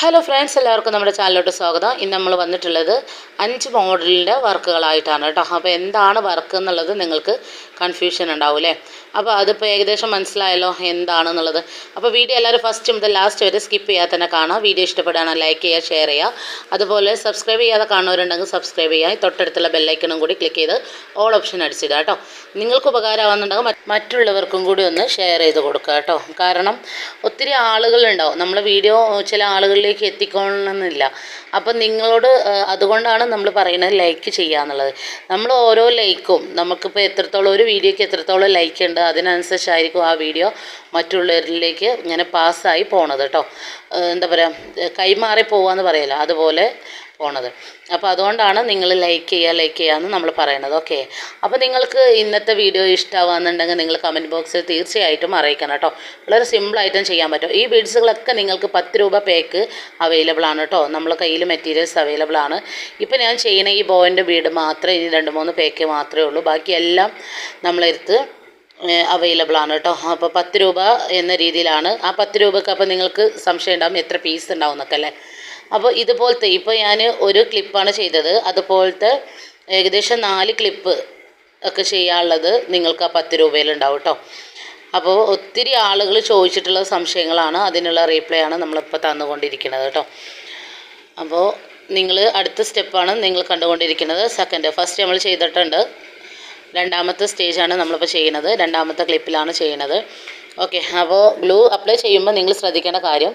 Hello friends എല്ലാവർക്കും നമ്മുടെ ചാനലിലോട്ട് സ്വാഗതം. ഇന്ന് നമ്മൾ വന്നിട്ടുള്ളത് അഞ്ച് മോഡലിന്റെ വർക്കുകളായിട്ടാണ് കേട്ടോ. അപ്പോൾ എന്താണ് വർക്ക് എന്നുള്ളത് നിങ്ങൾക്ക് കൺഫ്യൂഷൻ ഉണ്ടാവും അല്ലേ അപ്പോൾ അതിപ്പോൾ ഏകദേശം മനസ്സിലായല്ലോ എന്താണെന്നുള്ളത് അപ്പോൾ വീഡിയോ എല്ലാവരും ഫസ്റ്റ് മുതൽ ലാസ്റ്റ് വരെ സ്കിപ്പ് ചെയ്യാതെ തന്നെ കാണാം. വീഡിയോ ഇഷ്ടപ്പെടുകയാണെങ്കിൽ ലൈക്ക് ചെയ്യുക ഷെയർ ചെയ്യുക. അതുപോലെ സബ്സ്ക്രൈബ് ചെയ്യാതെ കാണുന്നവരുണ്ടെങ്കിൽ സബ്സ്ക്രൈബ് ചെയ്യുക. തൊട്ടടുത്തുള്ള ബെല്ലൈക്കണും കൂടി ക്ലിക്ക് ചെയ്ത് ഓൾ ഓപ്ഷൻ അടിച്ചിടുക കേട്ടോ. നിങ്ങൾക്ക് ഉപകാരമാകുന്നുണ്ടെങ്കിൽ മറ്റുള്ളവർക്കും കൂടി ഒന്ന് ഷെയർ ചെയ്ത് കൊടുക്കുക കേട്ടോ. കാരണം ഒത്തിരി ആളുകളുണ്ടാവും. നമ്മൾ വീഡിയോ ചില ആളുകളിലേക്ക് എത്തിക്കണമെന്നില്ല അപ്പം നിങ്ങളോട് അതുകൊണ്ടാണ് നമ്മൾ പറയുന്നത് ലൈക്ക് ചെയ്യുക എന്നുള്ളത്. നമ്മൾ ഓരോ ലൈക്കും നമുക്കിപ്പോൾ എത്രത്തോളം ഒരു വീഡിയോയ്ക്ക് എത്രത്തോളം ലൈക്ക് ഉണ്ട് അതിനനുസരിച്ചായിരിക്കും ആ വീഡിയോ മറ്റുള്ളവരിലേക്ക് ഇങ്ങനെ പാസ്സായി പോണത് കേട്ടോ എന്താ പറയുക കൈമാറി പോവാന്ന് പറയല്ലോ അതുപോലെ പോണത്. അപ്പോൾ അതുകൊണ്ടാണ് നിങ്ങൾ ലൈക്ക് ചെയ്യുക ലൈക്ക് ചെയ്യാമെന്ന് നമ്മൾ പറയുന്നത് ഓക്കെ അപ്പോൾ നിങ്ങൾക്ക് ഇന്നത്തെ വീഡിയോ ഇഷ്ടമാകുന്നുണ്ടെങ്കിൽ നിങ്ങൾ കമന്റ് ബോക്സിൽ തീർച്ചയായിട്ടും അറിയിക്കണം കേട്ടോ. വളരെ സിമ്പിളായിട്ടും ചെയ്യാൻ പറ്റും. ഈ ബീഡ്സുകളൊക്കെ നിങ്ങൾക്ക് പത്ത് രൂപ പേക്ക് അവൈലബിൾ ആണ് കേട്ടോ. നമ്മൾ കയ്യിൽ മെറ്റീരിയൽസ് അവൈലബിൾ ആണ്. ഇപ്പോൾ ഞാൻ ചെയ്യുന്ന ഈ ബോയിന്റെ ബീഡ് മാത്രമേ ഇനി രണ്ട് മൂന്ന് പേക്ക് മാത്രമേ ഉള്ളൂ. ബാക്കിയെല്ലാം നമ്മളെടുത്ത് അവൈലബിൾ ആണ് കേട്ടോ. അപ്പോൾ പത്ത് രൂപ എന്ന രീതിയിലാണ്. ആ പത്ത് രൂപക്ക് അപ്പോൾ നിങ്ങൾക്ക് സംശയം ഉണ്ടാകും എത്ര പീസ് ഉണ്ടാവും എന്നൊക്കെ അല്ലേ? അപ്പോൾ ഇതുപോലത്തെ ഇപ്പോൾ ഞാൻ ഒരു ക്ലിപ്പാണ് ചെയ്തത്. അതുപോലത്തെ ഏകദേശം നാല് ക്ലിപ്പ് ഒക്കെ ചെയ്യാനുള്ളത് നിങ്ങൾക്ക് ആ പത്ത് രൂപയിലുണ്ടാവും കേട്ടോ അപ്പോൾ ഒത്തിരി ആളുകൾ ചോദിച്ചിട്ടുള്ള സംശയങ്ങളാണ്. അതിനുള്ള റീപ്ലൈ ആണ് നമ്മളിപ്പോൾ തന്നുകൊണ്ടിരിക്കുന്നത് കേട്ടോ അപ്പോൾ നിങ്ങൾ അടുത്ത സ്റ്റെപ്പാണ് നിങ്ങൾ കണ്ടുകൊണ്ടിരിക്കുന്നത്. സെക്കൻഡ് ഫസ്റ്റ് നമ്മൾ ചെയ്തിട്ടുണ്ട്. രണ്ടാമത്തെ സ്റ്റേജാണ് നമ്മളിപ്പോൾ ചെയ്യുന്നത്. രണ്ടാമത്തെ ക്ലിപ്പിലാണ് ചെയ്യുന്നത്. ഓക്കെ അപ്പോൾ ഗ്ലൂ അപ്ലൈ ചെയ്യുമ്പോൾ നിങ്ങൾ ശ്രദ്ധിക്കേണ്ട കാര്യം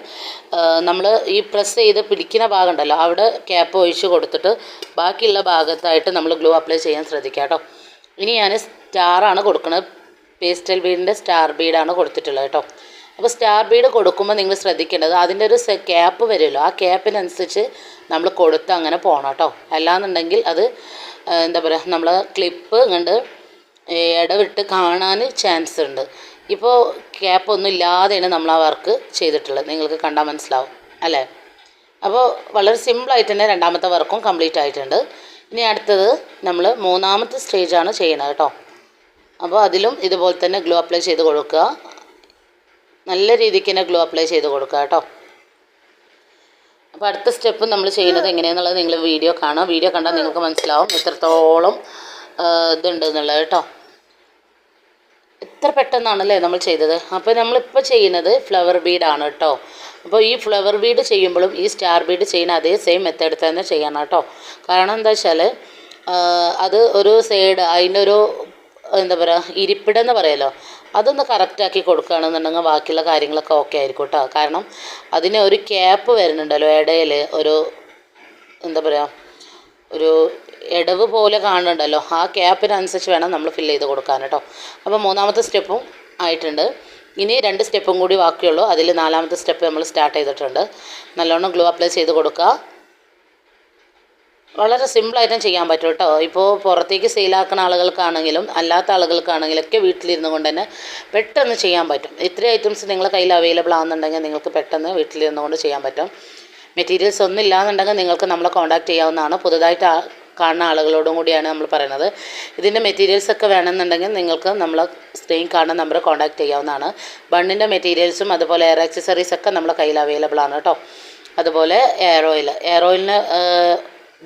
നമ്മൾ ഈ പ്രസ് ചെയ്ത് പിടിക്കുന്ന ഭാഗം ഉണ്ടല്ലോ അവിടെ ക്യാപ്പ് ഒഴിച്ച് കൊടുത്തിട്ട് ബാക്കിയുള്ള ഭാഗത്തായിട്ട് നമ്മൾ ഗ്ലൂ അപ്ലൈ ചെയ്യാൻ ശ്രദ്ധിക്കുക കേട്ടോ. ഇനി ഞാൻ സ്റ്റാറാണ് കൊടുക്കുന്നത്. പേസ്റ്റൽ ബീഡിന്റെ സ്റ്റാർ ബീഡാണ് കൊടുത്തിട്ടുള്ളത് കേട്ടോ. അപ്പോൾ സ്റ്റാർ ബീഡ് കൊടുക്കുമ്പോൾ നിങ്ങൾ ശ്രദ്ധിക്കേണ്ടത് അതിന്റെ ഒരു ക്യാപ്പ് വരുമല്ലോ ആ ക്യാപ്പിനനുസരിച്ച് നമ്മൾ കൊടുത്ത് അങ്ങനെ പോകണം കേട്ടോ. അല്ലാന്നുണ്ടെങ്കിൽ അത് എന്താ പറയുക നമ്മൾ ക്ലിപ്പ് കണ്ട് ഇടവിട്ട് കാണാൻ ചാൻസ് ഉണ്ട്. ഇപ്പോൾ ക്യാപ്പ് ഒന്നും ഇല്ലാതെയാണ് നമ്മൾ ആ വർക്ക് ചെയ്തിട്ടുള്ളത്. നിങ്ങൾക്ക് കണ്ടാൽ മനസ്സിലാവും അല്ലേ? അപ്പോൾ വളരെ സിമ്പിളായിട്ട് തന്നെ രണ്ടാമത്തെ വർക്കും കംപ്ലീറ്റ് ആയിട്ടുണ്ട്. ഇനി അടുത്തത് നമ്മൾ മൂന്നാമത്തെ സ്റ്റേജാണ് ചെയ്യണത് കേട്ടോ. അപ്പോൾ അതിലും ഇതുപോലെ തന്നെ ഗ്ലോ അപ്ലൈ ചെയ്ത് കൊടുക്കുക. നല്ല രീതിക്ക് തന്നെ ഗ്ലോ അപ്ലൈ ചെയ്ത് കൊടുക്കുക കേട്ടോ. അപ്പോൾ അടുത്ത സ്റ്റെപ്പ് നമ്മൾ ചെയ്യുന്നത് എങ്ങനെയാണെന്നുള്ളത് നിങ്ങൾ വീഡിയോ കാണുക. വീഡിയോ കണ്ടാൽ നിങ്ങൾക്ക് മനസ്സിലാവും. എത്രത്തോളം ഇതുണ്ട് എന്നുള്ളത് കേട്ടോ. എത്ര പെട്ടെന്നാണല്ലേ നമ്മൾ ചെയ്തത്? അപ്പോൾ നമ്മളിപ്പോൾ ചെയ്യുന്നത് ഫ്ലവർ ബീഡാണ് കേട്ടോ. അപ്പോൾ ഈ ഫ്ലവർ ബീഡ് ചെയ്യുമ്പോഴും ഈ സ്റ്റാർ ബീഡ് ചെയ്യുന്ന അതേ സെയിം മെത്തേഡ് തന്നെ ചെയ്യണം കേട്ടോ. കാരണം എന്താ വെച്ചാൽ അത് ഒരു സൈഡ് അതിന്റെ ഒരു എന്താ പറയുക ഇരിപ്പിടെന്ന് പറയല്ലോ. അതൊന്ന് കറക്റ്റാക്കി കൊടുക്കുകയാണെന്നുണ്ടെങ്കിൽ ബാക്കിയുള്ള കാര്യങ്ങളൊക്കെ ഓക്കെ ആയിരിക്കും കേട്ടോ. കാരണം അതിന് ഒരു ക്യാപ്പ് വരുന്നുണ്ടല്ലോ ഇടയിൽ ഒരു എന്താ പറയുക ഒരു ഇടവ് പോലെ കാണുന്നുണ്ടല്ലോ. ആ ക്യാപ്പിനനുസരിച്ച് വേണം നമ്മൾ ഫില്ല് ചെയ്ത് കൊടുക്കാൻ കേട്ടോ. അപ്പോൾ മൂന്നാമത്തെ സ്റ്റെപ്പും ആയിട്ടുണ്ട്. ഇനി രണ്ട് സ്റ്റെപ്പും കൂടി ബാക്കിയുള്ളൂ. അതിൽ നാലാമത്തെ സ്റ്റെപ്പ് നമ്മൾ സ്റ്റാർട്ട് ചെയ്തിട്ടുണ്ട്. നല്ലോണം ഗ്ലൂ അപ്ലൈ ചെയ്ത് കൊടുക്കുക. വളരെ സിമ്പിളായിട്ടും ചെയ്യാൻ പറ്റും കേട്ടോ. ഇപ്പോൾ പുറത്തേക്ക് സെയിലാക്കുന്ന ആളുകൾക്കാണെങ്കിലും അല്ലാത്ത ആളുകൾക്കാണെങ്കിലും ഒക്കെ വീട്ടിലിരുന്ന് കൊണ്ട് തന്നെ പെട്ടെന്ന് ചെയ്യാൻ പറ്റും. ഇത്രയും ഐറ്റംസ് നിങ്ങളുടെ കയ്യിൽ അവൈലബിൾ ആകുന്നുണ്ടെങ്കിൽ നിങ്ങൾക്ക് പെട്ടെന്ന് വീട്ടിലിരുന്ന് കൊണ്ട് ചെയ്യാൻ പറ്റും. മെറ്റീരിയൽസ് ഒന്നും ഇല്ലാന്നുണ്ടെങ്കിൽ നിങ്ങൾക്ക് നമ്മളെ കോൺടാക്റ്റ് ചെയ്യാവുന്നതാണ്. പുതുതായിട്ട് കാണുന്ന ആളുകളോടും കൂടിയാണ് നമ്മൾ പറയുന്നത്. ഇതിന്റെ മെറ്റീരിയൽസ് ഒക്കെ വേണമെന്നുണ്ടെങ്കിൽ നിങ്ങൾക്ക് നമ്മൾ സ്ക്രീൻ കാണുന്ന നമ്പർ കോൺടാക്ട് ചെയ്യാവുന്നതാണ്. ബണ്ണിന്റെ മെറ്റീരിയൽസും അതുപോലെ എയർ ആക്സസറീസ് ഒക്കെ നമ്മുടെ കയ്യിൽ അവൈലബിൾ ആണ് കേട്ടോ. അതുപോലെ എയർ ഓയിൽ എയർ ഓയിലിന്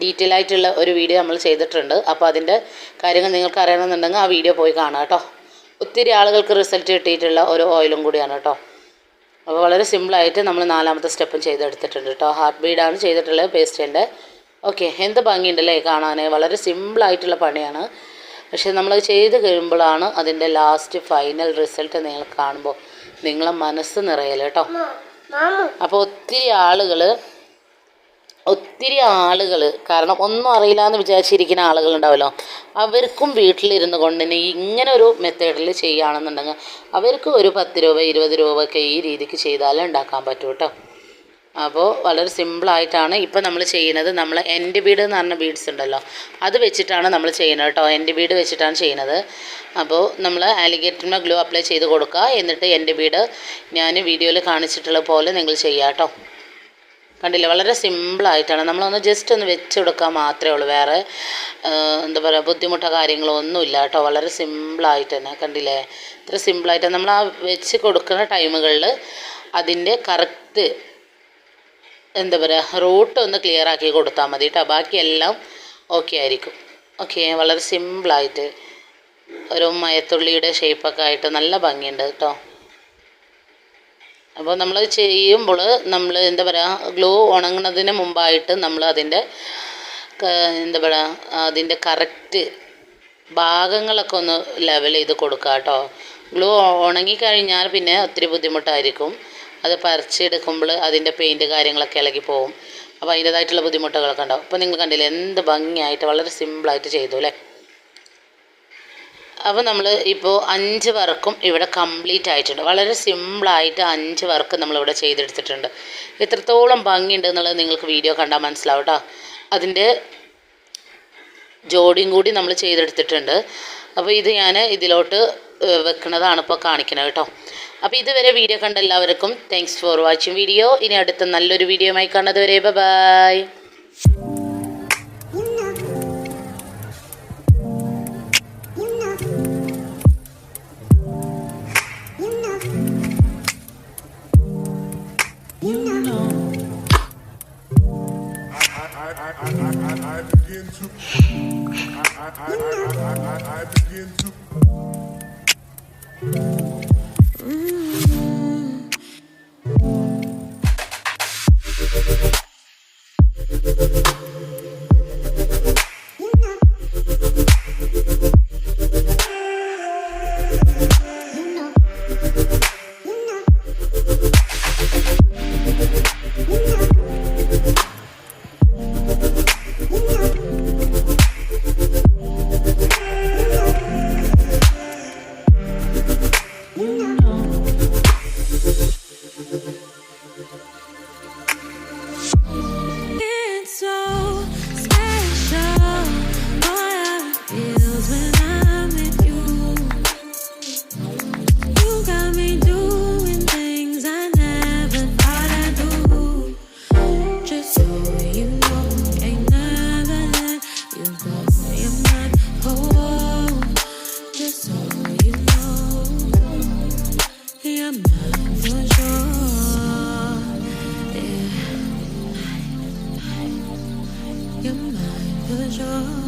ഡീറ്റെയിൽ ആയിട്ടുള്ള ഒരു വീഡിയോ നമ്മൾ ചെയ്തിട്ടുണ്ട്. അപ്പോൾ അതിന്റെ കാര്യങ്ങൾ നിങ്ങൾക്ക് അറിയണമെന്നുണ്ടെങ്കിൽ ആ വീഡിയോ പോയി കാണാം കേട്ടോ. ഒത്തിരി ആളുകൾക്ക് റിസൾട്ട് കിട്ടിയിട്ടുള്ള ഒരു ഓയിലും കൂടിയാണ് കേട്ടോ. അപ്പോൾ വളരെ സിമ്പിളായിട്ട് നമ്മൾ നാലാമത്തെ സ്റ്റെപ്പും ചെയ്തെടുത്തിട്ടുണ്ട് കേട്ടോ. ഹാർട്ട് ബീഡാണ് ചെയ്തിട്ടുള്ളത്. പേസ്റ്റിന്റെ ഓക്കെ എന്ത് ഭംഗിയുണ്ടല്ലേ കാണാൻ വളരെ സിമ്പിളായിട്ടുള്ള പണിയാണ്. പക്ഷേ നമ്മൾ ചെയ്ത് കഴിയുമ്പോഴാണ് അതിന്റെ ലാസ്റ്റ് ഫൈനൽ റിസൾട്ട് നിങ്ങൾ കാണുമ്പോൾ നിങ്ങളെ മനസ്സ് നിറയൽ കേട്ടോ. അപ്പോൾ ഒത്തിരി ആളുകൾ ഒത്തിരി ആളുകൾ കാരണം ഒന്നും അറിയില്ല എന്ന് വിചാരിച്ചിരിക്കുന്ന ആളുകളുണ്ടാവല്ലോ അവർക്കും വീട്ടിലിരുന്ന് കൊണ്ട് തന്നെ ഇങ്ങനെ ഒരു മെത്തേഡിൽ ചെയ്യുകയാണെന്നുണ്ടെങ്കിൽ അവർക്ക് ഒരു പത്ത് രൂപ ഇരുപത് രൂപ ഒക്കെ ഈ രീതിക്ക് ചെയ്താലേ ഉണ്ടാക്കാൻ പറ്റൂ കേട്ടോ. അപ്പോൾ വളരെ സിമ്പിളായിട്ടാണ് ഇപ്പോൾ നമ്മൾ ചെയ്യുന്നത്. നമ്മൾ എന്റെ വീട് എന്ന് പറഞ്ഞ ബീഡ്സ് ഉണ്ടല്ലോ. അത് വെച്ചിട്ടാണ് നമ്മൾ ചെയ്യുന്നത് കേട്ടോ. എന്റെ വീട് വെച്ചിട്ടാണ് ചെയ്യുന്നത്. അപ്പോൾ നമ്മൾ ആലിഗേറ്ററിന് ഗ്ലൂ അപ്ലൈ ചെയ്ത് കൊടുക്കുക. എന്നിട്ട് എന്റെ വീട് ഞാൻ വീഡിയോയിൽ കാണിച്ചിട്ടുള്ള പോലെ നിങ്ങൾ ചെയ്യുക കേട്ടോ. കണ്ടില്ല? വളരെ സിമ്പിളായിട്ടാണ് നമ്മളൊന്ന് ജസ്റ്റ് ഒന്ന് വെച്ച് കൊടുക്കാൻ മാത്രമേ ഉള്ളൂ. വേറെ എന്താ പറയുക ബുദ്ധിമുട്ടോ കാര്യങ്ങളോ ഒന്നുമില്ല കേട്ടോ. വളരെ സിമ്പിളായിട്ട് തന്നെ. കണ്ടില്ലേ? ഇത്ര സിമ്പിളായിട്ട് നമ്മൾ ആ വെച്ച് കൊടുക്കുന്ന ടൈമുകളിൽ അതിന്റെ കറക്റ്റ് എന്താ പറയുക റൂട്ട് ഒന്ന് ക്ലിയർ ആക്കി കൊടുത്താൽ മതി കേട്ടോ ബാക്കിയെല്ലാം ഓക്കെ ആയിരിക്കും. ഓക്കെ വളരെ സിമ്പിളായിട്ട് ഒരു മയത്തുള്ളിയുടെ ഷേപ്പൊക്കെ ആയിട്ട് നല്ല ഭംഗിയുണ്ട് കേട്ടോ അപ്പോൾ നമ്മൾ ചെയ്യുമ്പോൾ നമ്മൾ എന്താ പറയുക ഗ്ലൂ ഉണങ്ങുന്നതിന് മുമ്പായിട്ട് നമ്മൾ അതിന്റെ എന്താ പറയുക അതിന്റെ കറക്റ്റ് ഭാഗങ്ങളൊക്കെ ഒന്ന് ലെവൽ ചെയ്ത് കൊടുക്കുക കേട്ടോ ഗ്ലൂ ഉണങ്ങിക്കഴിഞ്ഞാൽ പിന്നെ ഒത്തിരി ബുദ്ധിമുട്ടായിരിക്കും. അത് പറിച്ചെടുക്കുമ്പോൾ അതിന്റെ പെയിന്റ് കാര്യങ്ങളൊക്കെ ഇളകി പോകും അപ്പോൾ അതിന്റേതായിട്ടുള്ള ബുദ്ധിമുട്ടുകളൊക്കെ ഉണ്ടാവും. അപ്പോൾ നിങ്ങൾ കണ്ടില്ലേ എന്ത് ഭംഗിയായിട്ട് വളരെ സിമ്പിളായിട്ട് ചെയ്തു അല്ലേ? അപ്പോൾ നമ്മൾ ഇപ്പോൾ അഞ്ച് വർക്കും ഇവിടെ കംപ്ലീറ്റ് ആയിട്ടുണ്ട്. വളരെ സിമ്പിളായിട്ട് അഞ്ച് വർക്ക് നമ്മളിവിടെ ചെയ്തെടുത്തിട്ടുണ്ട്. എത്രത്തോളം ഭംഗിയുണ്ട് എന്നുള്ളത് നിങ്ങൾക്ക് വീഡിയോ കണ്ടാൽ മനസ്സിലാവും കേട്ടോ അതിന്റെ ജോഡിയും കൂടി നമ്മൾ ചെയ്തെടുത്തിട്ടുണ്ട്. അപ്പോൾ ഇത് ഞാൻ ഇതിലോട്ട് വെക്കുന്നതാണ് ഇപ്പോൾ കാണിക്കുന്നത് കേട്ടോ. അപ്പോൾ ഇതുവരെ വീഡിയോ കണ്ട എല്ലാവർക്കും താങ്ക്സ് ഫോർ വാച്ചിങ് വീഡിയോ ഇനി അടുത്ത നല്ലൊരു വീഡിയോയുമായി കാണുന്നത് വരെ bye You're mine for sure.